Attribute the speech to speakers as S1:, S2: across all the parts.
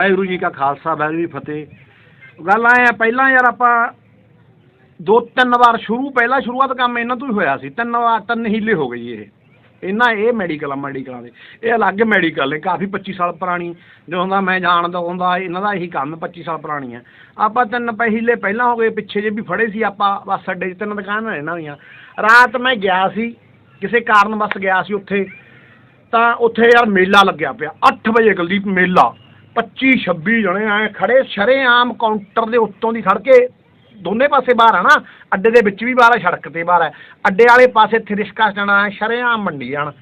S1: ਵਾਹਿਗੁਰੂ ਜੀ ਕਾ ਖਾਲਸਾ, ਵਾਹਿਗੁਰੂ ਜੀ ਫਤਿਹ। ਗੱਲ ਆਏ ਆ, ਪਹਿਲਾਂ ਯਾਰ ਆਪਾਂ ਦੋ ਤਿੰਨ ਵਾਰ ਸ਼ੁਰੂ, ਪਹਿਲਾਂ ਸ਼ੁਰੂਆਤ ਕੰਮ ਇਹਨਾਂ ਤੋਂ ਹੀ ਹੋਇਆ ਸੀ। ਤਿੰਨ ਵਾਰ, ਤਿੰਨ ਹੀਲੇ ਹੋ ਗਈ ਇਹ। ਇਹਨਾਂ ਇਹ ਮੈਡੀਕਲ ਆ ਮੈਡੀਕਲਾਂ ਦੇ। ਇਹ ਅਲੱਗ ਮੈਡੀਕਲ ਨੇ, ਕਾਫੀ 25 ਸਾਲ ਪੁਰਾਣੀ। ਜਦੋਂ ਦਾ ਮੈਂ ਜਾਣਦਾ ਹੁੰਦਾ ਇਹਨਾਂ ਦਾ ਇਹੀ ਕੰਮ 25 ਸਾਲ ਪੁਰਾਣੀ ਆ। ਆਪਾਂ ਤਿੰਨ ਪੈ ਹੀਲੇ ਪਹਿਲਾਂ ਹੋ ਗਏ, ਪਿੱਛੇ ਜੇ ਵੀ ਫੜੇ ਸੀ ਆਪਾਂ, ਬਸ ਅੱਡੇ 'ਚ ਤਿੰਨ ਦੁਕਾਨਾਂ ਨੇ ਇਹਨਾਂ ਦੀਆਂ। ਰਾਤ ਮੈਂ ਗਿਆ ਸੀ, ਕਿਸੇ ਕਾਰਨ ਬਸ ਗਿਆ ਸੀ ਉੱਥੇ। ਤਾਂ ਉੱਥੇ ਯਾਰ ਮੇਲਾ ਲੱਗਿਆ ਪਿਆ। 8 ਵਜੇ ਕੁਲਦੀਪ ਮੇਲਾ। 25 26 ਜਣੇ ਆਏ ਖੜੇ, ਸ਼ਰੇਆਮ ਕਾਊਂਟਰ ਦੇ ਉੱਤੋਂ ਦੀ ਖੜ ਕੇ ਦੋਨੇ ਪਾਸੇ ਬਾਹਰ ਆ ਨਾ, ਅੱਡੇ ਦੇ ਵਿੱਚ ਵੀ ਬਾਹਰ ਹੈ ਸੜਕ ਤੇ ਬਾਹਰ ਹੈ ਅੱਡੇ ਵਾਲੇ ਪਾਸੇ ਇੱਥੇ ਰਿਸ਼ਕਾ ਚਣਾ ਸ਼ਰੇਆਮ ਮੰਡੀ ਜਾਣ।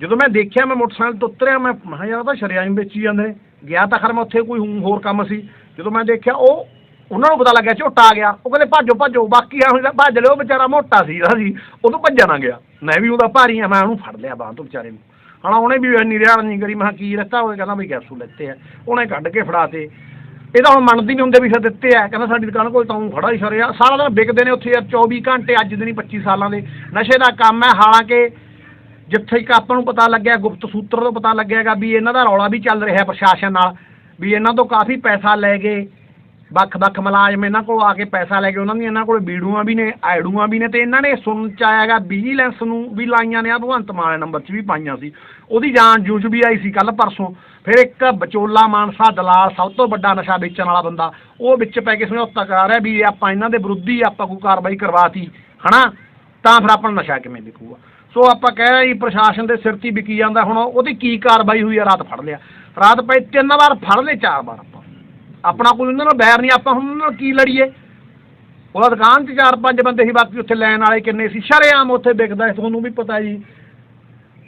S1: ਜਦੋਂ ਮੈਂ ਦੇਖਿਆ, ਮੈਂ ਮੋਟਰਸਾਈਕਲ ਤੋਂ ਉਤਰਿਆ, ਮੈਂ ਮੈਂ ਕਿਹਾ, ਯਾਰ ਤਾਂ ਸ਼ਰੇਆਮ ਵੇਚੀ ਜਾਂਦੇ ਨੇ। ਗਿਆ ਤਾਂ ਖਰ ਮੈਂ ਉੱਥੇ ਕੋਈ ਹੋਰ ਕੰਮ ਸੀ। ਜਦੋਂ ਮੈਂ ਦੇਖਿਆ, ਉਹ, ਉਹਨਾਂ ਨੂੰ ਪਤਾ ਲੱਗਿਆ ਝੋਟਾ ਆ ਗਿਆ। ਉਹ ਕਹਿੰਦੇ, ਭਾਜੋ ਭਾਜੋ, ਬਾਕੀ ਆ ਹੁਣ ਭੱਜ ਲਿਓ, ਵਿਚਾਰਾ ਮੋਟਾ ਸੀ ਜਿਹੜਾ ਸੀ ਉਹ ਤੋਂ ਭੱਜਾ ਨਾ ਗਿਆ। ਮੈਂ ਵੀ ਉਹਦਾ ਭਾਰੀ ਆ, ਮੈਂ ਉਹਨੂੰ ਫੜ ਲਿਆ ਬਾਂਹ ਤੋਂ ਵਿਚਾਰੇ ਨੂੰ। ਹਣਾ ਉਹਨੇ ਵੀ ਇੰਨੀ ਰਿਆੜ ਨਹੀਂ ਕਰੀ, ਮੈਂ ਕਿਹਾ ਕੀ ਰੱਖਾ ਹੋਏ ਕਹਿੰਦਾ ਵੀ ਕੈਪਸੂਲ ਲੈਤੇ ਆ। ਉਹਨੇ ਕੱਢ ਕੇ ਫੜਾਤੇ। ਇਹ ਤਾਂ ਹੁਣ ਮੰਨਦੀ ਨਹੀਂ ਹੁੰਦੇ ਵੀ ਫਿਰ ਦਿੱਤੇ ਆ। ਕਹਿੰਦਾ ਸਾਡੀ ਦੁਕਾਨ ਕੋਲ ਤਾਂ ਊਂ ਖੜਾ ਹੀ ਸਰਿਆ। ਸਾਰਾ ਦਿਨ ਵਿਕਦੇ ਨੇ ਉੱਥੇ ਯਾਰ 24 ਘੰਟੇ, ਅੱਜ ਦੇ ਨਹੀਂ 25 ਸਾਲਾਂ ਦੇ। ਨਸ਼ੇ ਦਾ ਕੰਮ ਹੈ ਹਾਲਾਂਕਿ ਜਿੱਥੇ ਕਿ ਆਪਾਂ ਨੂੰ ਪਤਾ ਲੱਗਿਆ, ਗੁਪਤ ਸੂਤਰ ਤੋਂ ਪਤਾ ਲੱਗਿਆਗਾ ਵੀ ਇਹਨਾਂ ਦਾ ਰੌਲਾ ਵੀ ਚੱਲ ਰਿਹਾ ਪ੍ਰਸ਼ਾਸਨ ਨਾਲ, ਵੀ ਇਹਨਾਂ ਤੋਂ ਕਾਫੀ ਪੈਸਾ ਲੈ ਗਏ ਵੱਖ-ਵੱਖ ਮੁਲਾਜ਼ਮ ਇਹਨਾਂ ਕੋਲ ਆ ਕੇ ਪੈਸਾ ਲੈ ਕੇ ਉਹਨਾਂ ਦੀਆਂ ਇਹਨਾਂ ਕੋਲ ਬੀੜੂਆਂ ਵੀ ਨੇ ਆੜੂਆਂ ਵੀ ਨੇ ਤੇ ਇਹਨਾਂ ਨੇ ਸੁਣ ਚ ਆਇਆਗਾ ਵਿਜੀਲੈਂਸ ਨੂੰ ਵੀ ਲਾਈਆਂ ਨੇ ਆ ਭਗਵੰਤ ਮਾਨ ਨੰਬਰ 'ਚ ਵੀ ਪਾਈਆਂ ਸੀ। ਉਹਦੀ ਜਾਂਚ ਜੂਚ ਵੀ ਆਈ ਸੀ ਕੱਲ ਪਰਸੋਂ। ਫਿਰ ਇੱਕ ਵਿਚੋਲਾ ਮਾਨਸਾ ਦਲਾਲ ਸਭ ਤੋਂ ਵੱਡਾ ਨਸ਼ਾ ਵੇਚਣ ਵਾਲਾ ਬੰਦਾ, ਉਹ ਵਿੱਚ ਪੈ ਕੇ ਸਮਝੌਤਾ ਕਰਾ ਰਿਹਾ ਵੀ ਆਪਾਂ ਇਹਨਾਂ ਦੇ ਵਿਰੁੱਧੀ ਆਪਾਂ ਕੋਈ ਕਾਰਵਾਈ ਕਰਵਾਤੀ, ਹਨਾ? ਤਾਂ ਫਿਰ ਆਪਣਾ ਨਸ਼ਾ ਕਿਵੇਂ ਵਿਕੂਗਾ? ਸੋ ਆਪਾਂ ਕਹਿ ਰਹੇ ਜੀ, ਪ੍ਰਸ਼ਾਸਨ ਦੇ ਸਿਰ ਤੇ ਹੀ ਵਿਕੀ ਜਾਂਦਾ ਹੁਣ, ਉਹਦੀ ਕੀ ਕਾਰਵਾਈ ਹੋਈ ਆ? ਰਾਤ ਫੜ ਲਿਆ। ਰਾਤ ਪਏ ਤਿੰਨ ਵਾਰ ਫੜ ਲਏ, ਚਾਰ ਵਾਰ ਆਪਾਂ। ਆਪਣਾ ਕੋਈ ਉਹਨਾਂ ਨਾਲ ਬੈਰ ਨਹੀਂ, ਆਪਾਂ ਹੁਣ ਉਹਨਾਂ ਨਾਲ ਕੀ ਲੜੀਏ? ਉਹਦਾ ਦੁਕਾਨ 'ਚ ਚਾਰ ਪੰਜ ਬੰਦੇ ਸੀ, ਬਾਕੀ ਉੱਥੇ ਲੈਣ ਵਾਲੇ ਕਿੰਨੇ ਸੀ? ਸ਼ਰੇਆਮ ਉੱਥੇ ਵਿਕਦਾ ਤੁਹਾਨੂੰ ਵੀ ਪਤਾ ਜੀ।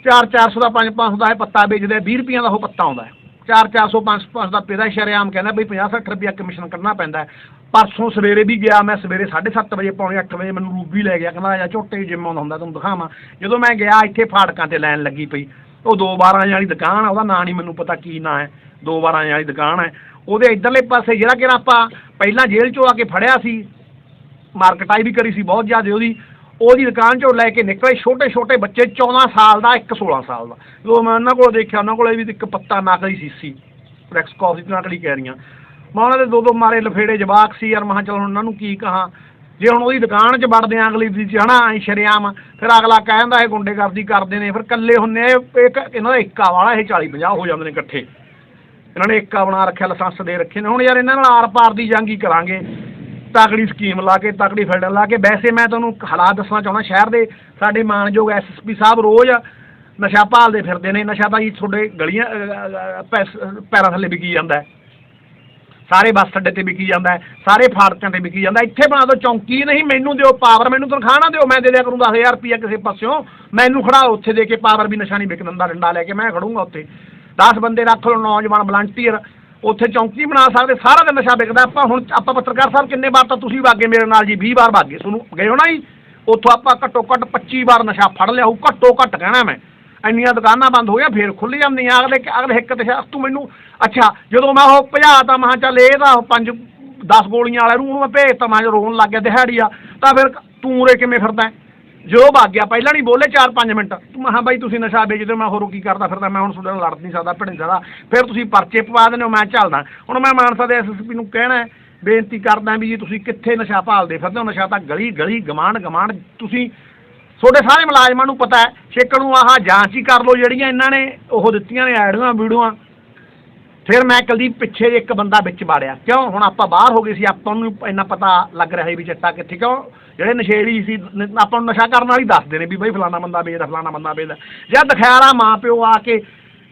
S1: ਚਾਰ 400 ਦਾ 5 500 ਦਾ ਇਹ ਪੱਤਾ ਵੇਚਦੇ 20 ਰੁਪਈਆ ਦਾ ਉਹ ਪੱਤਾ ਆਉਂਦਾ ਹੈ। ਚਾਰ 400 500 500 ਦਾ ਪੇਦਾ ਸ਼ਰੇਆਮ ਕਹਿੰਦਾ ਬਈ 50 60 ਰੁਪਈਆ ਕਮਿਸ਼ਨ ਕੱਢਣਾ ਪੈਂਦਾ ਪਰਸੋਂ ਸਵੇਰੇ ਵੀ ਗਿਆ, ਮੈਂ ਸਵੇਰੇ 7:30 ਵਜੇ ਪੌਣੇ 8 ਵਜੇ ਮੈਨੂੰ ਰੂਬੀ ਲੈ ਗਿਆ, ਕਹਿੰਦਾ ਆ ਝੋਟੇ ਜਿੰਮ ਆਉਂਦਾ ਹੁੰਦਾ, ਤੁਹਾਨੂੰ ਦਿਖਾਵਾਂ। ਜਦੋਂ ਮੈਂ ਗਿਆ, ਇੱਥੇ ਫਾੜਕਾਂ ਤੇ ਲੈਣ ਲੱਗੀ ਪਈ। ਉਹ ਦੋ 12 ਵਾਲੀ ਦੁਕਾਨ ਆ, ਉਹਦਾ ਨਾਂ ਨਹੀਂ ਮੈਨੂੰ ਪਤਾ ਕੀ ਨਾਂ ਹੈ। ਦੋ 12 ਵਾਲੀ ਦੁਕਾਨ ਹੈ। ਉਹਦੇ ਇਧਰਲੇ ਪਾਸੇ ਜਿਹੜਾ ਕਿ ਆਪਾਂ ਪਹਿਲਾਂ ਜੇਲ੍ਹ ਚੋਂ ਆ ਕੇ ਫੜਿਆ ਸੀ ਮਾਰਕਟਾਈ ਵੀ ਕਰੀ ਸੀ ਬਹੁਤ ਜ਼ਿਆਦਾ ਉਹਦੀ ਉਹਦੀ ਦੁਕਾਨ ਚੋਂ ਲੈ ਕੇ ਨਿਕਲੇ ਛੋਟੇ ਛੋਟੇ ਬੱਚੇ 14 ਸਾਲ ਦਾ, ਇੱਕ 16 ਸਾਲ ਦਾ। ਜਦੋਂ ਮੈਂ ਉਹਨਾਂ ਕੋਲ ਦੇਖਿਆ, ਉਹਨਾਂ ਕੋਲ ਵੀ ਇੱਕ ਪੱਤਾ ਨਕਲੀ ਸੀਸੀ ਫਲੈਕਸ ਕਾਫੀ ਦੀ ਨਕਲੀ ਕਹਿ ਰਹੀਆਂ ਮੈਂ ਉਹਨਾਂ ਦੇ ਦੋ ਦੋ ਮਾਰੇ ਲਫੇੜੇ ਜਵਾਕ ਸੀ, ਯਾਰ ਮੈਂ ਕਿਹਾ ਚਲ ਹੁਣ ਉਹਨਾਂ ਨੂੰ ਕੀ ਕਹਾਂ। ਜੇ ਹੁਣ ਉਹਦੀ ਦੁਕਾਨ 'ਚ ਵੜਦੇ ਆਂ, ਅਗਲੀ ਦੀ ਹਨਾ, ਐਂ ਸ਼ਰੇਆਮ, ਫਿਰ ਅਗਲਾ ਕਹਿੰਦਾ ਇਹ ਗੁੰਡੇਗਰਦੀ ਕਰਦੇ ਨੇ, ਫਿਰ ਕੱਲੇ ਹੁੰਨੇ ਇਹ ਇਹਨਾਂ ਦਾ ਇੱਕਾ ਵਾਲਾ, ਇਹ 40 50 ਹੋ ਜਾਂਦੇ ਨੇ ਇਕੱਠੇ। ਇਹਨਾਂ ਨੇ ਏਕਾ ਬਣਾ ਰੱਖਿਆ, ਲਾਇਸੈਂਸ ਦੇ ਰੱਖੇ ਨੇ। ਹੁਣ ਯਾਰ ਇਹਨਾਂ ਨਾਲ ਆਰ ਪਾਰ ਦੀ ਜੰਗ ਹੀ ਕਰਾਂਗੇ। ਤਕੜੀ ਸਕੀਮ ਲਾ ਕੇ, ਤਕੜੀ ਫਿਲਡਰ ਲਾ ਕੇ। ਵੈਸੇ ਮੈਂ ਤੁਹਾਨੂੰ ਹਾਲਾਤ ਦੱਸਣਾ ਚਾਹੁੰਦਾ ਸ਼ਹਿਰ ਦੇ। ਸਾਡੇ ਮਾਨਯੋਗ ਐਸਐਸਪੀ ਸਾਹਿਬ ਰੋਜ਼ ਨਸ਼ਾ ਭਾਲਦੇ ਫਿਰਦੇ ਨੇ। ਨਸ਼ਾ ਤਾਂ ਜੀ ਤੁਹਾਡੇ ਗਲੀਆਂ ਪੈਸ- ਪੈਰਾਂ ਥੱਲੇ ਵਿਕੀ ਜਾਂਦਾ ਸਾਰੇ ਬੱਸ ਅੱਡੇ ਤੇ ਵਿਕੀ ਜਾਂਦਾ ਸਾਰੇ ਫਾਟਕਾਂ ਤੇ ਵਿਕੀ ਜਾਂਦਾ ਇੱਥੇ ਬਣਾ ਦਿਓ, ਚੌਂਕੀ ਨਹੀਂ, ਮੈਨੂੰ ਦਿਓ ਪਾਵਰ ਮੈਨੂੰ ਤਨਖਾਹ ਨਾ ਦਿਓ। ਮੈਂ ਦੇ ਦਿਆ ਕਰੂੰ 10000 ਰੁਪਇਆ ਕਿਸੇ ਪਾਸਿਓਂ। ਮੈਨੂੰ ਖੜਾ ਉੱਥੇ ਦੇ ਕੇ ਪਾਵਰ ਵੀ ਨਸ਼ਾ ਨਹੀਂ ਵਿਕ ਦਿੰਦਾ, ਡੰਡਾ ਲੈ ਕੇ ਮੈਂ ਖੜੂੰਗਾ ਉੱਥੇ। 10 ਬੰਦੇ ਰੱਖ ਲਓ ਨੌਜਵਾਨ ਵਲੰਟੀਅਰ ਉੱਥੇ ਚੌਂਕੀ ਬਣਾ ਸਕਦੇ, ਸਾਰਾ ਦਿਨ ਨਸ਼ਾ ਵਿਕਦਾ। ਆਪਾਂ ਹੁਣ ਆਪਾਂ ਪੱਤਰਕਾਰ ਸਾਹਿਬ ਕਿੰਨੇ ਵਾਰ ਤਾਂ ਤੁਸੀਂ ਵਾਗੇ ਮੇਰੇ ਨਾਲ ਜੀ 20 ਵਾਰ ਵਾਗੇ, ਤੁਹਾਨੂੰ ਗਏ ਹੋ ਨਾ ਜੀ? ਉੱਥੋਂ ਆਪਾਂ ਘੱਟੋ ਘੱਟ 25 ਵਾਰ ਨਸ਼ਾ ਫੜ ਲਿਆ ਹੋਊ, ਘੱਟੋ ਘੱਟ ਕਹਿਣਾ ਮੈਂ। ਇੰਨੀਆਂ ਦੁਕਾਨਾਂ ਬੰਦ ਹੋ ਗਈਆਂ ਫੇਰ ਖੁੱਲ ਜਾਂਦੀਆਂ, ਅਗਲੇ ਅਗਲੇ ਇੱਕ ਤੇ ਤੂੰ ਮੈਨੂੰ, ਅੱਛਾ, ਜਦੋਂ ਮੈਂ ਉਹ ਭਜਾਤਾ, ਮੈਂ ਕਿਹਾ ਚੱਲ ਇਹ ਤਾਂ ਪੰਜ 10 ਗੋਲੀਆਂ ਵਾਲੇ ਨੂੰ ਉਹਨੂੰ ਮੈਂ ਭੇਜਤਾ, ਮੈਂ ਰੋਣ ਲੱਗ ਗਿਆ ਦਿਹਾੜੀ ਆ ਤਾਂ ਫਿਰ ਤੂੰ ਉਰੇ ਕਿਵੇਂ ਫਿਰਦਾ? ਹੈ? ਭੱਗ ਗਿਆ, ਪਹਿਲਾਂ ਨਹੀਂ ਬੋਲੇ 4-5 ਮਿੰਟ। ਤੂੰ ਮੈਂ ਕਿਹਾ ਬਾਈ, ਤੁਸੀਂ ਨਸ਼ਾ ਵੇਚਦੇ ਹੋ ਮੈਂ ਹੋਰ ਕੀ ਕਰਦਾ ਫਿਰਦਾ, ਮੈਂ ਹੁਣ ਤੁਹਾਡੇ ਨਾਲ ਲੜ ਨਹੀਂ ਸਕਦਾ ਭਿੜ ਨਹੀਂ ਸਕਦਾ ਫਿਰ ਤੁਸੀਂ ਪਰਚੇ ਪਵਾ ਦਿੰਦੇ ਹੋ, ਮੈਂ ਚੱਲਦਾ। ਹੁਣ ਮੈਂ ਮਾਨਸਾ ਦੇ ਐਸਐਸਪੀ ਨੂੰ ਕਹਿਣਾ ਬੇਨਤੀ ਕਰਦਾ ਵੀ ਜੀ, ਤੁਸੀਂ ਕਿੱਥੇ ਨਸ਼ਾ ਭਾਲਦੇ ਫਿਰਦੇ ਹੋ? ਨਸ਼ਾ ਤਾਂ ਗਲੀ ਗਲੀ ਗਮਾਨ ਗਮਾਨ ਤੁਸੀਂ, ਤੁਹਾਡੇ ਸਾਰੇ ਮੁਲਾਜ਼ਮਾਂ ਨੂੰ ਪਤਾ ਹੈ ਛੇਕਣ ਨੂੰ ਆਹ ਜਾਂਚ ਹੀ ਕਰ ਲਓ, ਜਿਹੜੀਆਂ ਇਹਨਾਂ ਨੇ ਉਹ ਦਿੱਤੀਆਂ ਨੇ ਐੜੀਆਂ ਵੀਡੀਓਆਂ ਫਿਰ ਮੈਂ ਕੁਲਦੀਪ ਪਿੱਛੇ ਇੱਕ ਬੰਦਾ ਵਿੱਚ ਵਾੜਿਆ। ਕਿਉਂ? ਹੁਣ ਆਪਾਂ ਬਾਹਰ ਹੋ ਗਏ ਸੀ, ਆਪਾਂ ਨੂੰ ਇੰਨਾ ਪਤਾ ਲੱਗ ਰਿਹਾ ਸੀ ਵੀ ਚੱਟਾ ਕਿੱਥੇ, ਕਿਉਂ? ਜਿਹੜੇ ਨਸ਼ੇੜੀ ਸੀ, ਨ- ਆਪਾਂ ਨੂੰ ਨਸ਼ਾ ਕਰਨ ਵਾਲੀ ਦੱਸਦੇ ਨੇ ਵੀ ਬਈ ਫਲਾਣਾ ਬੰਦਾ ਵੇਚਦਾ, ਫਲਾਣਾ ਬੰਦਾ ਵੇਚਦਾ। ਜਦ ਦਿਖਾਇਆ ਮਾਂ ਪਿਓ ਆ ਕੇ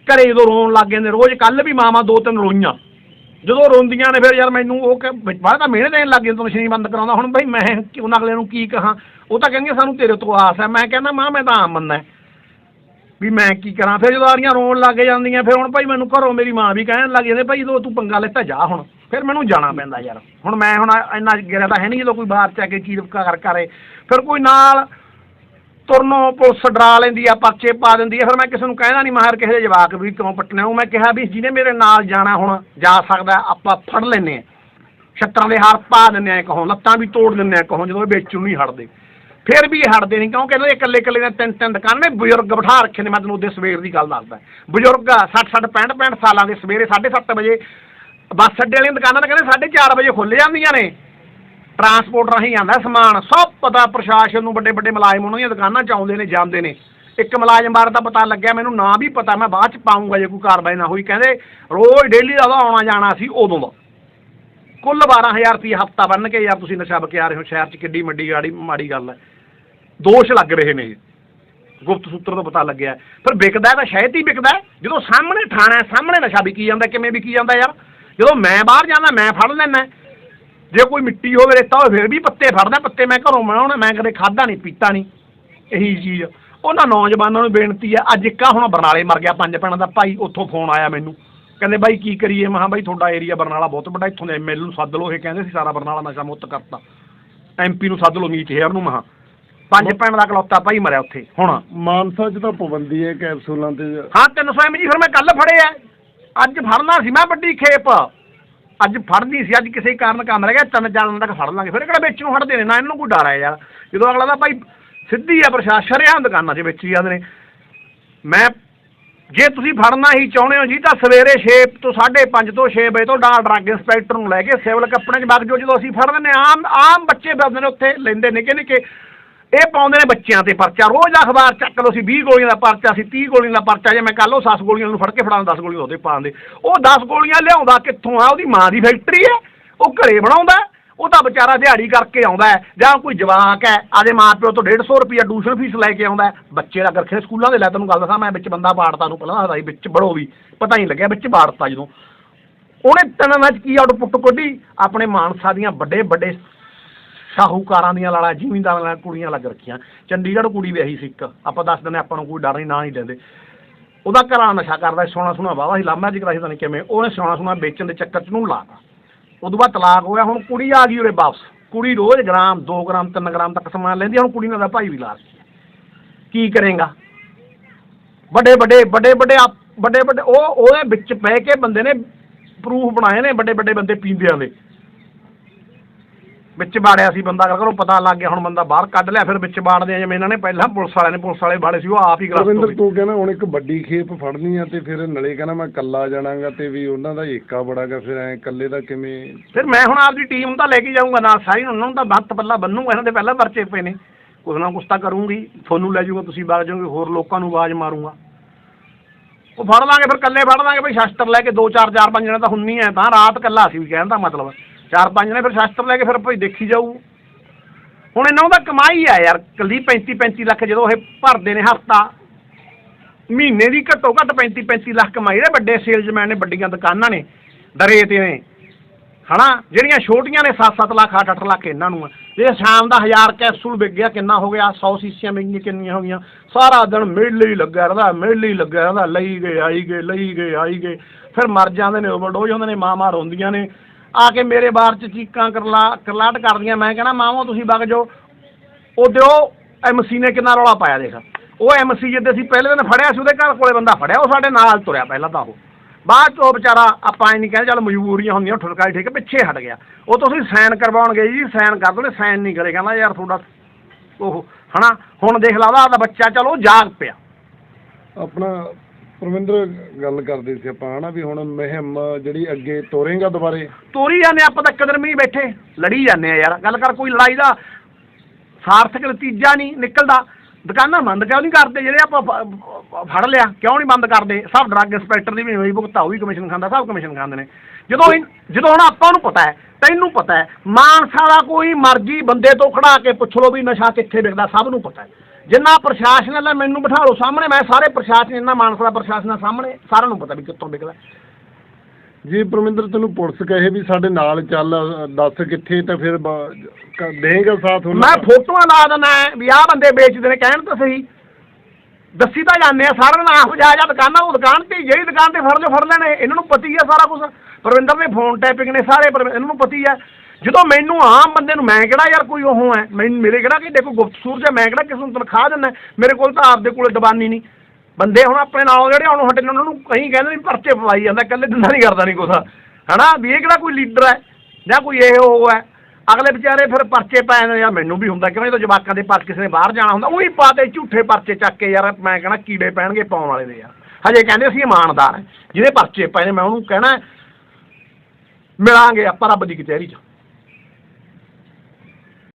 S1: ਘਰੇ ਜਦੋਂ ਰੋਣ ਲੱਗ ਗਏ ਨੇ ਰੋਜ਼ ਕੱਲ ਵੀ ਮਾਵਾਂ ਦੋ ਤਿੰਨ ਰੋਈਆਂ। ਜਦੋਂ ਰੋਂਦੀਆਂ ਨੇ ਫਿਰ ਯਾਰ ਮੈਨੂੰ ਉਹ ਕਿ ਬਾਅਦ ਤਾਂ ਮਿਹਨਤ ਦੇਣ ਲੱਗ ਗਏ ਤੂੰ ਨਸ਼ੇ ਬੰਦ ਕਰਾਉਂਦਾ। ਹੁਣ ਬਈ ਮੈਂ ਕਿ, ਉਹਨਾਂ ਅਗਲੇ ਨੂੰ ਕੀ ਕਹਾਂ? ਉਹ ਤਾਂ ਕਹਿੰਗੇ ਸਾਨੂੰ ਤੇਰੇ ਤੋਂ ਆਸ ਹੈ। ਮੈਂ ਕਹਿੰਦਾ, ਮਾਂ, ਮੈਂ ਤਾਂ ਆਮ ਬੰਦਾ। ਹੈ। ਵੀ ਮੈਂ ਕੀ ਕਰਾਂ? ਫਿਰ ਜਦੋਂ ਆਰੀਆਂ ਰੋਣ ਲੱਗ ਜਾਂਦੀਆਂ, ਫਿਰ ਹੁਣ ਭਾਈ ਮੈਨੂੰ ਘਰੋਂ ਮੇਰੀ ਮਾਂ ਵੀ ਕਹਿਣ ਲੱਗ ਜਾਂਦੀ, ਭਾਈ ਜਦੋਂ ਤੂੰ ਪੰਗਾ ਲੈਤਾ, ਜਾ ਹੁਣ। ਫਿਰ ਮੈਨੂੰ ਜਾਣਾ ਪੈਂਦਾ ਯਾਰ। ਹੁਣ ਮੈਂ ਹੁਣ ਇੰਨਾ ਗਿਰਿਆ ਤਾਂ ਹੈ ਨਹੀਂ ਜਦੋਂ ਕੋਈ ਬਾਹਰ ਚ ਆ ਕੇ ਕੀ ਕਰ ਕਰੇ। ਫਿਰ ਕੋਈ ਨਾਲ ਤੁਰਨੋਂ ਪੁਲਿਸ ਡਰਾ ਲੈਂਦੀ ਆ, ਪਰਚੇ ਪਾ ਦਿੰਦੀ ਆ। ਫਿਰ ਮੈਂ ਕਿਸੇ ਨੂੰ ਕਹਿਣਾ ਨਹੀਂ ਮਾਰ ਕਿਸੇ ਦੇ ਜਵਾਕ ਵੀ ਕਿਉਂ ਪੱਟਣੇ ਉਹ ਮੈਂ ਕਿਹਾ ਵੀ ਜਿਹਨੇ ਮੇਰੇ ਨਾਲ ਜਾਣਾ ਹੁਣ, ਜਾ ਸਕਦਾ, ਆਪਾਂ ਫੜ ਲੈਨੇ ਆ। ਛੱਤਰਾਂ ਦੇ ਹਾਰ ਪਾ ਦਿੰਨੇ ਆ ਕਹੋ ਲੱਤਾਂ ਵੀ ਤੋੜ ਦਿੰਨੇ ਆ ਕਹੋ ਜਦੋਂ ਇਹ ਵੇਚੂ ਨਹੀਂ ਹਟਦੇ। ਫਿਰ ਵੀ ਇਹ ਹਟਦੇ ਨਹੀਂ, ਕਿਉਂਕਿ ਇਹਨਾਂ ਦੇ ਇਕੱਲੇ ਇਕੱਲੇ ਨੇ ਤਿੰਨ ਤਿੰਨ ਦੁਕਾਨ ਨੇ, ਬਜ਼ੁਰਗ ਬਿਠਾ ਰੱਖੇ ਨੇ, ਮੈਂ ਤੈਨੂੰ ਉਹਦੇ ਸਵੇਰ ਦੀ ਗੱਲ ਦੱਸਦਾ। ਬਜ਼ੁਰਗ 60 60 65 65 ਸਾਲਾਂ ਦੇ ਸਵੇਰੇ 7:30 ਵਜੇ ਬੱਸ ਅੱਡੇ ਵਾਲੀਆਂ ਦੁਕਾਨਾਂ ਤਾਂ ਕਹਿੰਦੇ 4:30 ਵਜੇ ਖੁੱਲ ਜਾਂਦੀਆਂ ਨੇ। ਟਰਾਂਸਪੋਰਟ ਰਾਹੀਂ ਆਉਂਦਾ ਸਮਾਨ, ਸਭ ਪਤਾ, ਪ੍ਰਸ਼ਾਸਨ ਨੂੰ ਵੱਡੇ ਵੱਡੇ ਮੁਲਾਜ਼ਮ ਉਹਨਾਂ ਦੀਆਂ ਦੁਕਾਨਾਂ 'ਚ ਆਉਂਦੇ ਨੇ, ਜਾਂਦੇ ਨੇ। ਇੱਕ ਮੁਲਾਜ਼ਮ ਬਾਰੇ ਤਾਂ ਪਤਾ ਲੱਗਿਆ, ਮੈਨੂੰ ਨਾਂ ਵੀ ਪਤਾ, ਮੈਂ ਬਾਅਦ 'ਚ ਪਾਉਂਗਾ ਜੇ ਕੋਈ ਕਾਰਵਾਈ ਨਾ ਹੋਈ, ਕਹਿੰਦੇ ਰੋਜ਼ ਡੇਲੀ ਦਾ ਉਹਦਾ ਆਉਣਾ ਜਾਣਾ ਸੀ ਉਦੋਂ ਦਾ। ਕੁੱਲ 12000 ਰੁਪਏ ਹਫਤਾ ਬੰਨ ਕੇ ਯਾਰ ਤੁਸੀਂ ਨਸ਼ਾ ਬਕੇ ਆ ਰਹੇ ਹੋ, ਸ਼ਹਿਰ 'ਚ ਕਿੱਡੀ ਵੱਡੀ ਗਾੜੀ ਮਾੜੀ ਗੱਲ ਹੈ। ਦੋਸ਼ ਲੱਗ ਰਹੇ ਨੇ ਗੁਪਤ ਸੂਤਰ ਤੋਂ ਪਤਾ ਲੱਗਿਆ ਫਿਰ ਵਿਕਦਾ ਤਾਂ ਸ਼ਾਇਦ ਹੀ ਵਿਕਦਾ ਜਦੋਂ ਸਾਹਮਣੇ ਠਾਣਾ ਸਾਹਮਣੇ ਨਸ਼ਾ ਵਿਕੀ ਜਾਂਦਾ, ਕਿਵੇਂ ਵਿਕੀ ਜਾਂਦਾ ਯਾਰ। ਜਦੋਂ ਮੈਂ ਬਾਹਰ ਜਾਂਦਾ, ਮੈਂ ਫੜ ਲੈਣਾ ਜੇ ਕੋਈ ਮਿੱਟੀ ਹੋਵੇ ਰੇਤਾ ਹੋਵੇ, ਫਿਰ ਵੀ ਪੱਤੇ ਫੜਦਾ, ਪੱਤੇ ਮੈਂ ਘਰੋਂ ਬਣਾਉਣਾ, ਮੈਂ ਕਦੇ ਖਾਦਾ ਨਹੀਂ, ਪੀਤਾ ਨਹੀਂ। ਇਹੀ ਚੀਜ਼। ਉਹਨਾਂ ਨੌਜਵਾਨਾਂ ਨੂੰ ਬੇਨਤੀ ਹੈ, ਅੱਜ ਇੱਕਾ ਹੁਣ ਬਰਨਾਲੇ ਮਰ ਗਿਆ, ਪੰਜ ਭੈਣਾਂ ਦਾ ਭਾਈ, ਉੱਥੋਂ ਫੋਨ ਆਇਆ ਮੈਨੂੰ। ਕਹਿੰਦੇ, ਬਾਈ, ਕੀ ਕਰੀਏ? ਮੈਂ ਕਿਹਾ, ਬਾਈ, ਤੁਹਾਡਾ ਏਰੀਆ ਬਰਨਾਲਾ ਬਹੁਤ ਵੱਡਾ, ਇੱਥੋਂ ਦੇ ਐਮਐਲ ਨੂੰ ਸੱਦ ਲਓ। ਇਹ ਕਹਿੰਦੇ ਸੀ, ਸਾਰਾ ਬਰਨਾਲਾ ਨਸ਼ਾ ਮੁਕਤ ਕਰਤਾ। ਐਮਪੀ ਨੂੰ ਸੱਦ ਲਓ, ਨੀਚ ਹੇਅਰ ਨੂੰ ਮਹਾ ਪੰਜ ਭੈਣਾਂ ਦਾ ਕਲੌਤਾ ਭਾਈ ਮਰਿਆ ਉੱਥੇ। ਹੁਣ
S2: ਮਾਨਸਾ 'ਚ ਤਾਂ ਪਾਬੰਦੀ ਹੈ ਕੈਪਸੂਲਾਂ ਤੇ।
S1: ਹਾਂ 300 ਐਮ ਜੀ ਫਿਰ ਮੈਂ ਕੱਲ ਫੜਿਆ ਅੱਜ ਫੜਨਾ ਸੀ ਮੈਂ ਵੱਡੀ ਖੇਪ। ਅੱਜ ਫੜਨੀ ਸੀ ਅੱਜ ਕਿਸੇ ਕਾਰਨ ਕੰਮ ਰਹਿ ਗਿਆ ਤਿੰਨ ਚਾਰ ਦਿਨ ਤੱਕ ਫੜ ਲਾਂਗੇ। ਫਿਰ ਕਿਹੜਾ ਵਿੱਚ ਨੂੰ ਫੜਦੇ ਨੇ? ਨਾ ਇਹਨਾਂ ਕੋਈ ਡਰ ਹੈ ਯਾਰ। ਜਦੋਂ ਅਗਲਾ ਦਾ ਭਾਈ ਸਿੱਧੀ ਆ ਪ੍ਰਸ਼ਾਸਨ ਰਿਆਂ ਦੁਕਾਨਾਂ 'ਚ ਵਿੱਚ ਹੀ ਜਾਂਦੇ ਨੇ। ਮੈਂ ਜੇ ਤੁਸੀਂ ਫੜਨਾ ਹੀ ਚਾਹੁੰਦੇ ਹੋ ਜੀ ਤਾਂ ਸਵੇਰੇ 6 ਤੋਂ 5:30 ਤੋਂ 6 ਵਜੇ ਤੋਂ ਡਾਲ ਡਰੱਗ ਇੰਸਪੈਕਟਰ ਨੂੰ ਲੈ ਕੇ ਸਿਵਲ ਕੱਪੜੇ 'ਚ ਵਗ ਜਾਓ। ਜਦੋਂ ਅਸੀਂ ਫੜ ਲੈਂਦੇ ਆਮ ਆਮ ਬੱਚੇ ਫਿਰਦੇ ਨੇ ਉੱਥੇ ਲੈਂਦੇ ਨਿੱਕੇ ਨਿੱਕੇ ਇਹ ਪਾਉਂਦੇ ਨੇ ਬੱਚਿਆਂ ਤੇ ਪਰਚਾ, ਰੋਜ਼ ਅਖਬਾਰ ਚੱਕ ਲਓ ਸੀ 20 ਗੋਲੀਆਂ ਦਾ ਪਰਚਾ ਸੀ 30 ਗੋਲੀਆਂ ਦਾ ਪਰਚਾ, ਜੇ ਮੈਂ ਕੱਲ੍ਹ ਉਹ 10 ਗੋਲੀਆਂ ਨੂੰ ਫੜ ਕੇ ਫੜਾਂ 10 ਗੋਲੀਆਂ ਉਹਦੇ ਪਾਉਂਦੇ ਉਹ 10 ਗੋਲੀਆਂ ਲਿਆਉਂਦਾ ਕਿੱਥੋਂ ਆ? ਉਹਦੀ ਮਾਂ ਦੀ ਫੈਕਟਰੀ ਹੈ। ਉਹ ਘਰੇ ਬਣਾਉਂਦਾ ਉਹ ਤਾਂ ਵਿਚਾਰਾ ਦਿਹਾੜੀ ਕਰਕੇ ਆਉਂਦਾ ਜਾਂ ਕੋਈ ਜਵਾਕ ਹੈ, ਆਦੇ ਮਾਪਿਓ ਤੋਂ 150 ਰੁਪਿਆ ਟਿਊਸ਼ਨ ਫੀਸ ਲੈ ਕੇ ਆਉਂਦਾ ਬੱਚੇ ਦਾ ਕਰਕੇ ਸਕੂਲਾਂ ਦੇ ਲੈ, ਤੈਨੂੰ ਗੱਲ ਦੱਸਾਂ ਮੈਂ ਵਿੱਚ ਬੰਦਾ ਬਾੜਤਾ ਨੂੰ ਪਹਿਲਾਂ ਦੱਸਦਾ ਵਿੱਚ ਬੜੋ ਵੀ, ਪਤਾ ਨਹੀਂ ਲੱਗਿਆ, ਵਿੱਚ ਬਾੜਤਾ ਜਦੋਂ। ਉਹਨੇ ਤਿੰਨਾਂ ਚ ਕੀ ਆਊਟਪੁੱਟ ਕੱਢੀ ਆਪਣੇ ਮਾਨਸਾ ਦੀਆਂ ਵੱਡੇ ਵੱਡੇ ਸ਼ਾਹੂਕਾਰਾਂ ਦੀਆਂ ਲਾਲਾ ਜ਼ਿਮੀਂਦਾਰਾਂ ਦੀਆਂ ਕੁੜੀਆਂ ਲੱਗ ਰੱਖੀਆਂ। ਚੰਡੀਗੜ੍ਹ ਕੁੜੀ ਵਿਆਹੀ ਸੀ ਇੱਕ। ਆਪਾਂ ਦੱਸ ਦਿੰਦੇ ਆਪਾਂ ਨੂੰ ਕੋਈ ਡਰ ਨਹੀਂ ਨਾ ਨਹੀਂ ਲੈਂਦੇ। ਉਹਦਾ ਘਰਾਂ ਨਸ਼ਾ ਕਰਦਾ ਸੀ, ਸੋਨਾ ਸੁਣਾ ਵਾਵਾ ਸੀ ਲਾਮਾ ਜੀ ਕਰਾਈ ਤਾਂ ਨਹੀਂ ਕਿਵੇਂ। ਉਹਨੇ ਸੋਨਾ ਸੁਣਾ ਵੇਚਣ ਦੇ ਚੱਕਰ ਚ ਨੂੰ ਲਾਤਾ ਉਦੋਂ ਬਾਅਦ ਤਲਾਕ ਹੋਇਆ ਹੁਣ ਕੁੜੀ ਆ ਗਈ ਉਰੇ ਵਾਪਸ। ਕੁੜੀ ਰੋਜ਼ ਗ੍ਰਾਮ 2 ਗ੍ਰਾਮ 3 ਗ੍ਰਾਮ ਤੱਕ ਸਮਾਨ ਲੈਂਦੀ ਹੁਣ ਕੁੜੀ ਨਾਲ ਦਾ ਭਾਈ ਵੀ ਲਾ ਦਿੱਤੀ। ਕੀ ਕਰੇਗਾ? ਵੱਡੇ ਵੱਡੇ ਵੱਡੇ ਵੱਡੇ ਆਪ- ਵੱਡੇ ਵੱਡੇ ਉਹ ਉਹਦੇ ਵਿੱਚ ਪੈ ਕੇ ਬੰਦੇ ਨੇ ਪ੍ਰੂਫ ਬਣਾਏ ਨੇ ਵੱਡੇ ਵੱਡੇ ਬੰਦੇ ਪੀਂਦਿਆਂ ਦੇ। ਵਿੱਚ ਬਾੜਿਆ ਸੀ ਬੰਦਾ ਕਰੋ ਪਤਾ ਲੱਗ ਗਿਆ ਹੁਣ ਬੰਦਾ ਬਾਹਰ ਕੱਢ ਲਿਆ ਫਿਰ ਵਿੱਚ ਬਾੜਦੇ ਆ ਜਿਵੇਂ ਇਹਨਾਂ ਨੇ ਪਹਿਲਾਂ ਪੁਲਿਸ ਵਾਲਿਆਂ ਨੇ ਪੁਲਿਸ ਵਾਲੇ ਬਾੜੇ ਸੀ ਉਹ ਆਪ ਹੀ ਗ੍ਰਿਫਤ ਹੋ
S2: ਰਵਿੰਦਰ
S1: ਗਏ।
S2: ਤੂੰ ਕਹਿੰਦਾ ਹੁਣ ਇੱਕ ਵੱਡੀ ਖੇਪ ਫੜਨੀ ਆ ਤੇ ਫਿਰ ਨਲੇ ਕਹਿੰਦਾ ਮੈਂ ਕੱਲਾ ਜਾਣਾਗਾ ਤੇ ਵੀ ਉਹਨਾਂ ਦਾ ਏਕਾ ਬੜਾਗਾ ਫਿਰ ਐ ਇਕੱਲੇ ਦਾ ਕਿਵੇਂ?
S1: ਫਿਰ ਮੈਂ ਹੁਣ ਆਪਦੀ ਟੀਮ ਤਾਂ ਲੈ ਕੇ ਜਾਊਂਗਾ ਨਾਲ ਸਾਰੀ ਉਹਨਾਂ ਨੂੰ ਤਾਂ ਹੱਥ ਪੱਲਾ ਬੰਨੂਗਾ ਇਹਨਾਂ ਦੇ ਪਹਿਲਾਂ ਪਰਚੇ ਪਏ ਨੇ। ਕੁਛ ਨਾ ਕੁਛ ਤਾਂ ਕਰੂੰਗੀ ਤੁਹਾਨੂੰ ਲੈ ਜਾਊਗਾ ਤੁਸੀਂ ਵਗ ਜਾਓਗੇ ਹੋਰ ਲੋਕਾਂ ਨੂੰ ਆਵਾਜ਼ ਮਾਰੂੰਗਾ। ਉਹ ਫੜ ਲਾਂਗੇ ਫਿਰ ਕੱਲੇ ਫੜ ਲਾਂਗੇ ਭਈ ਸ਼ਸਤਰ ਲੈ ਕੇ ਦੋ ਚਾਰ ਚਾਰ ਪੰਜ ਜਣੇ ਤਾਂ ਹੁੰਨੀ ਐ ਤਾਂ ਰਾਤ ਕੱਲਾ ਸੀ ਵੀ ਕਹਿਣ ਦਾ ਮਤਲਬ। ਚਾਰ ਪੰਜ ਨੇ ਫਿਰ ਸ਼ਸਤਰ ਲੈ ਕੇ ਫਿਰ ਭਾਈ ਦੇਖੀ ਜਾਊ। ਹੁਣ ਇਹਨਾਂ ਦਾ ਕਮਾਈ ਆ ਯਾਰ, ਕੱਲੀ 35 35 ਲੱਖ ਜਦੋਂ ਇਹ ਭਰਦੇ ਨੇ ਹਫਤਾ, ਮਹੀਨੇ ਦੀ ਘੱਟੋ ਘੱਟ 35 35 ਲੱਖ ਕਮਾਈ ਦੇ ਵੱਡੇ ਸੇਲਜ਼ਮੈਨ ਨੇ, ਵੱਡੀਆਂ ਦੁਕਾਨਾਂ ਨੇ, ਦਰੇ ਤੇ ਨੇ। ਹਨਾ? ਜਿਹੜੀਆਂ ਛੋਟੀਆਂ ਨੇ 7-7 ਲੱਖ 8-8 ਲੱਖ ਇਹਨਾਂ ਨੂੰ ਆ। ਜੇ ਸ਼ਾਮ ਦਾ 1000 ਕੈਪਸੂਲ ਵਿਕ ਗਿਆ, ਕਿੰਨਾ ਹੋ ਗਿਆ? 100 ਸੀਸੀਆਂ ਵਿਕੀਆਂ ਕਿੰਨੀਆਂ ਹੋ ਗਈਆਂ? ਸਾਰਾ ਦਿਨ ਮੇਲੇ ਹੀ ਲੱਗਿਆ ਰਹਿੰਦਾ, ਮੇਲੇ ਹੀ ਲੱਗਿਆ ਰਹਿੰਦਾ। ਲਈ ਗਏ, ਆਈ ਗਏ, ਲਈ ਗਏ, ਆਈ ਗਏ। ਫਿਰ ਮਰ ਜਾਂਦੇ ਨੇ, ਓਵਰਡੋਜ਼ ਹੁੰਦੇ ਨੇ ਮਾਂ ਮਾਂ ਰੋਂਦੀਆਂ ਨੇ। ਆ ਕੇ ਮੇਰੇ ਬਾਰ ਚ ਚੀਕਾਂ ਕਰਲਾ ਕਰਲਾਟ ਕਰਦੀਆਂ, ਮੈਂ ਕਹਿੰਦਾ ਮਾਵਾਂ ਤੁਸੀਂ ਵਗ ਜਾਓ। ਉਹਦੇ ਉਹ ਐਮਸੀ ਨੇ ਕਿੰਨਾ ਰੌਲਾ ਪਾਇਆ ਦੇਖ। ਉਹ ਐਮਸੀ ਜਿੱਦੇ ਅਸੀਂ ਪਹਿਲੇ ਦਿਨ ਫੜਿਆ ਸੀ, ਉਹਦੇ ਘਰ ਕੋਲੇ ਬੰਦਾ ਫੜਿਆ, ਉਹ ਸਾਡੇ ਨਾਲ ਤੁਰਿਆ ਪਹਿਲਾਂ ਤਾਂ ਉਹ। ਬਾਅਦ ਚ ਉਹ ਵਿਚਾਰਾ, ਆਪਾਂ ਇਹ ਨਹੀਂ ਕਹਿੰਦੇ ਚੱਲ ਮਜਬੂਰੀਆਂ ਹੁੰਦੀਆਂ ਠੁਰਕਾਈ ਠੀਕ ਹੈ, ਪਿੱਛੇ ਹਟ ਗਿਆ। ਉਹ ਤੁਸੀਂ ਸਾਈਨ ਕਰਵਾਉਣ ਗਏ ਜੀ, ਸਾਈਨ ਕਰ ਦੋ ਸਾਈਨ ਨਹੀਂ ਕਰੇ, ਕਹਿੰਦਾ ਯਾਰ ਤੁਹਾਡਾ ਉਹ, ਹਨਾ? ਹੁਣ ਦੇਖ ਲਾ, ਉਹਦਾ ਬੱਚਾ, ਚਲੋ ਜਾਗ ਪਿਆ।
S2: ਆਪਣਾ ਪਰਵਿੰਦਰ ਗੱਲ ਕਰਦੇ ਸੀ ਆਪਾਂ, ਹਨਾ, ਵੀ ਹੁਣ ਮੁਹਿੰਮ ਜਿਹੜੀ ਅੱਗੇ ਤੋਰੇਗਾ ਦੁਬਾਰੇ।
S1: ਤੋਰੀ ਜਾਂਦੇ ਆਪਾਂ ਤਾਂ ਕਦਰ ਵੀ ਨਹੀਂ ਬੈਠੇ, ਲੜੀ ਜਾਂਦੇ ਆ ਯਾਰ। ਗੱਲ ਕਰ, ਕੋਈ ਲੜਾਈ ਦਾ ਸਾਰਥਕ ਨਤੀਜਾ ਨਹੀਂ ਨਿਕਲਦਾ। ਦੁਕਾਨਾਂ ਬੰਦ ਕਿਉਂ ਨਹੀਂ ਕਰਦੇ? ਜਿਹੜੇ ਆਪਾਂ ਫ- ਫੜ ਲਿਆ, ਕਿਉਂ ਨਹੀਂ ਬੰਦ ਕਰਦੇ? ਸਭ ਡਰੱਗ ਇੰਸਪੈਕਟਰ ਦੀ ਵੀ ਹੋਈ, ਭੁਗਤਾ ਉਹ ਵੀ ਕਮਿਸ਼ਨ ਖਾਂਦਾ, ਸਭ ਕਮਿਸ਼ਨ ਖਾਂਦੇ ਨੇ। ਜਦੋਂ ਇਨ- ਜਦੋਂ ਹੁਣ ਆਪਾਂ ਨੂੰ ਪਤਾ ਹੈ, ਤੈਨੂੰ ਪਤਾ ਹੈ, ਮਾਨਸਾ ਦਾ ਕੋਈ ਮਰਜ਼ੀ ਬੰਦੇ ਤੋਂ ਖੜਾ ਕੇ ਪੁੱਛ ਲਓ ਵੀ ਨਸ਼ਾ ਕਿੱਥੇ ਵਿਕਦਾ, ਸਭ ਨੂੰ ਪਤਾ ਹੈ। ਜਿੰਨਾ ਪ੍ਰਸ਼ਾਸਨ ਹੈ ਮੈਨੂੰ ਬਿਠਾ ਲਓ ਸਾਹਮਣੇ ਮੈਂ ਸਾਰੇ ਪ੍ਰਸ਼ਾਸਨ ਇੰਨਾ ਮਾਨਸਾ ਪ੍ਰਸ਼ਾਸਨ ਹੈ ਸਾਹਮਣੇ ਸਾਰਿਆਂ ਨੂੰ ਪਤਾ ਵੀ ਕਿੱਥੋਂ ਵਿਕਦਾ
S2: ਜੇ ਪਰਵਿੰਦਰ ਤੈਨੂੰ ਪੁਲਿਸ ਕਹੇ ਵੀ ਸਾਡੇ ਨਾਲ ਚੱਲ ਦੱਸ ਕਿੱਥੇ ਤਾਂ ਫਿਰ ਦੇਂਗਾ ਸਾਥ ਉਹਨਾਂ
S1: ਮੈਂ? ਫੋਟੋਆਂ ਲਾ ਦਿੰਦਾ ਵੀ ਆਹ ਬੰਦੇ ਵੇਚਦੇ ਨੇ ਕਹਿਣ ਤਾਂ ਸਹੀ। ਦੱਸੀ ਤਾਂ ਜਾਂਦੇ ਆ ਸਾਰਿਆਂ ਨੂੰ ਆਪ ਜਾ ਜਾ ਦੁਕਾਨਾਂ ਉਹ ਦੁਕਾਨ ਤੇ ਜਿਹੜੀ ਦੁਕਾਨ ਤੇ ਫੜ ਜੋ ਫੜ ਲੈਣੇ ਇਹਨਾਂ ਨੂੰ ਪਤੀ ਹੈ ਸਾਰਾ ਕੁਝ ਪਰਵਿੰਦਰ ਦੇ ਫੋਨ ਟੈਪਿੰਗ ਨੇ ਸਾਰੇ ਇਹਨਾਂ ਨੂੰ ਪਤੀ ਹੈ ਜਦੋਂ ਮੈਨੂੰ ਆਮ ਬੰਦੇ ਨੂੰ ਮੈਂ ਕਿਹੜਾ ਯਾਰ ਕੋਈ ਉਹ ਹੈ? ਮੈਨੂੰ ਮੇਰੇ ਕਿਹੜਾ ਕਿ ਦੇਖੋ ਗੁਪਤ ਸੂਰਜ ਹੈ ਮੈਂ ਕਿਹੜਾ ਕਿਸੇ ਨੂੰ ਤਨਖਾਹ ਦਿੰਦਾ ਮੇਰੇ ਕੋਲ ਤਾਂ ਆਪਦੇ ਕੋਲ ਦਬਾਨੀ ਨਹੀਂ। ਬੰਦੇ ਹੁਣ ਆਪਣੇ ਨਾਲ ਜਿਹੜੇ ਹੁਣ ਹਟੇ ਨੇ ਉਹਨਾਂ ਨੂੰ ਕਹੀਂ ਕਹਿੰਦੇ ਵੀ ਪਰਚੇ ਪਵਾਈ ਜਾਂਦਾ, ਇਕੱਲੇ ਦਿੰਦਾ ਨਹੀਂ, ਕਰਦਾ ਨਹੀਂ ਕੁਛ। ਹਨਾ? ਵੀ ਇਹ ਕਿਹੜਾ ਕੋਈ ਲੀਡਰ ਹੈ? ਜਾਂ ਕੋਈ ਇਹ ਉਹ ਹੈ? ਅਗਲੇ ਵਿਚਾਰੇ ਫਿਰ ਪਰਚੇ ਪੈ ਜਾਂਦੇ ਯਾਰ ਮੈਨੂੰ ਵੀ ਹੁੰਦਾ ਕਿਉਂ ਜਦੋਂ ਜਵਾਕਾਂ ਦੇ ਪਰ ਕਿਸੇ ਨੇ ਬਾਹਰ ਜਾਣਾ ਹੁੰਦਾ, ਉਹੀ ਪਾਤੇ ਝੂਠੇ ਪਰਚੇ ਚੱਕ ਕੇ ਯਾਰ, ਮੈਂ ਕਹਿਣਾ ਕੀੜੇ ਪੈਣਗੇ ਪਾਉਣ ਵਾਲੇ ਦੇ ਯਾਰ। ਹਜੇ ਕਹਿੰਦੇ ਅਸੀਂ ਇਮਾਨਦਾਰ ਹਾਂ। ਜਿਹਦੇ ਪਰਚੇ ਪਏ ਨੇ, ਮੈਂ ਉਹਨੂੰ ਕਹਿਣਾ ਮਿਲਾਂਗੇ ਆਪਾਂ ਰੱਬ ਦੀ ਕਚਹਿਰੀ 'ਚ।